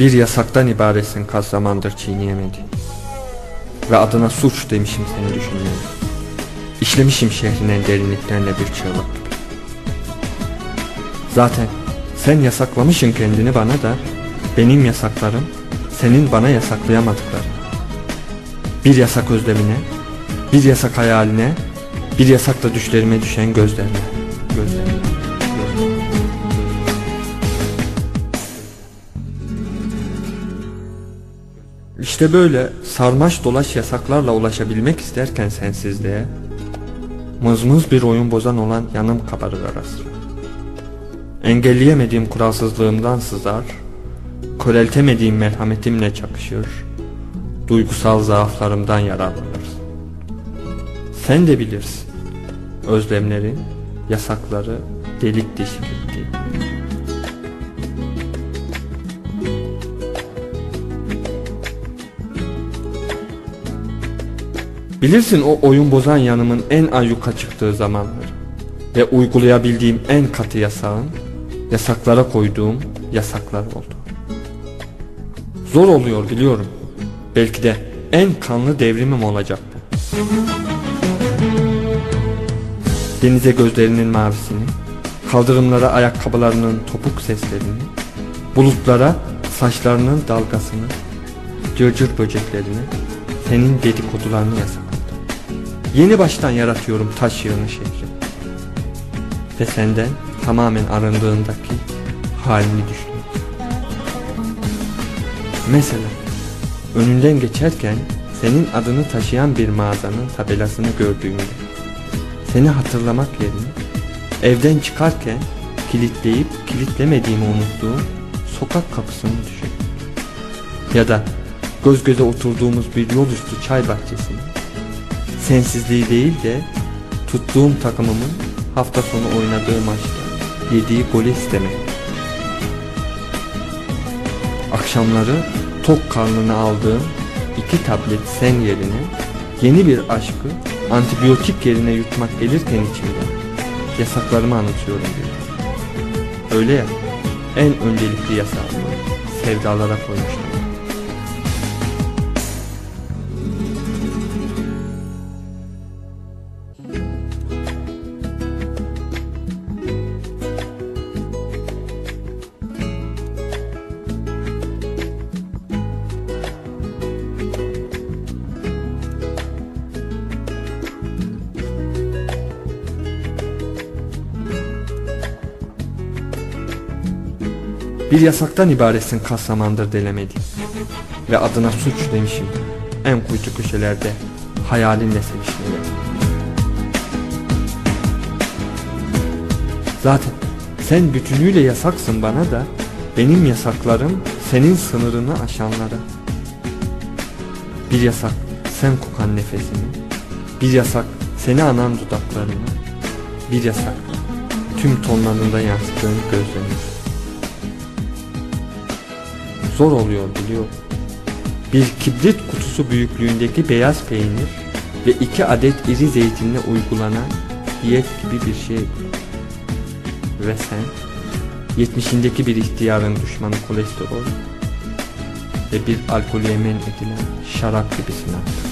Bir yasaktan ibaretsin kaç zamandır çiğneyemedi. Ve adına suç demişim seni düşünmeye. İşlemişim şehrinin derinliklerine bir çığlık gibi. Zaten sen yasaklamışın kendini bana da benim yasaklarım senin bana yasaklayamadıkların. Bir yasak özlemine, bir yasak hayaline, bir yasak da düşlerime düşen gözlerine. Gözlerine. İşte böyle sarmaş dolaş yasaklarla ulaşabilmek isterken sensizliğe Mızmız bir oyun bozan olan yanım kabarır ara sıra. Engelleyemediğim kuralsızlığımdan sızar Köreltemediğim merhametimle çakışır Duygusal zaaflarımdan yararlanır Sen de bilirsin Özlemlerin, yasakları delik deşik etti Bilirsin o oyun bozan yanımın en ayyuka çıktığı zamanlar Ve uygulayabildiğim en katı yasağın Yasaklara koyduğum yasaklar oldu. Zor oluyor biliyorum. Belki de en kanlı devrimim olacak bu Denize gözlerinin mavisini Kaldırımlara ayakkabılarının topuk seslerini Bulutlara saçlarının dalgasını Cırcır böceklerini Senin dedikodularını yasak Yeni baştan yaratıyorum taş yığını şehri. Ve senden tamamen arındığındaki halini düşünüyorum. Mesela önünden geçerken senin adını taşıyan bir mağazanın tabelasını gördüğümde seni hatırlamak yerine evden çıkarken kilitleyip kilitlemediğimi unuttuğum sokak kapısını düşün. Ya da göz göze oturduğumuz bir yol üstü çay bahçesini sensizliği değil de tuttuğum takımımın hafta sonu oynadığı maçta yediği golü istemek. Akşamları tok karnını aldığım iki tablet sen yerine yeni bir aşkı antibiyotik yerine yutmak gelirken içimde yasaklarımı anlatıyorum diyor. Öyle ya en öncelikli yasağımı sevdalara koymuştum. Bir yasaktan ibaretsin kaç zamandır delemediğim Ve adına suç demişim. En kuytu köşelerde hayalinle sevişmeye Zaten sen bütünüyle yasaksın bana da Benim yasaklarım senin sınırını aşanlara. Bir yasak sen kokan nefesini Bir yasak seni anan dudaklarını Bir yasak tüm tonlarında yansıttığın gözlerini zor oluyor biliyor. Bir kibrit kutusu büyüklüğündeki beyaz peynir ve iki adet iri zeytinle uygulanan diyet gibi bir şey. Ve sen yetmişindeki bir ihtiyarın düşmanı kolesterol ve bir alkol yemen edilen şarap gibisin artık.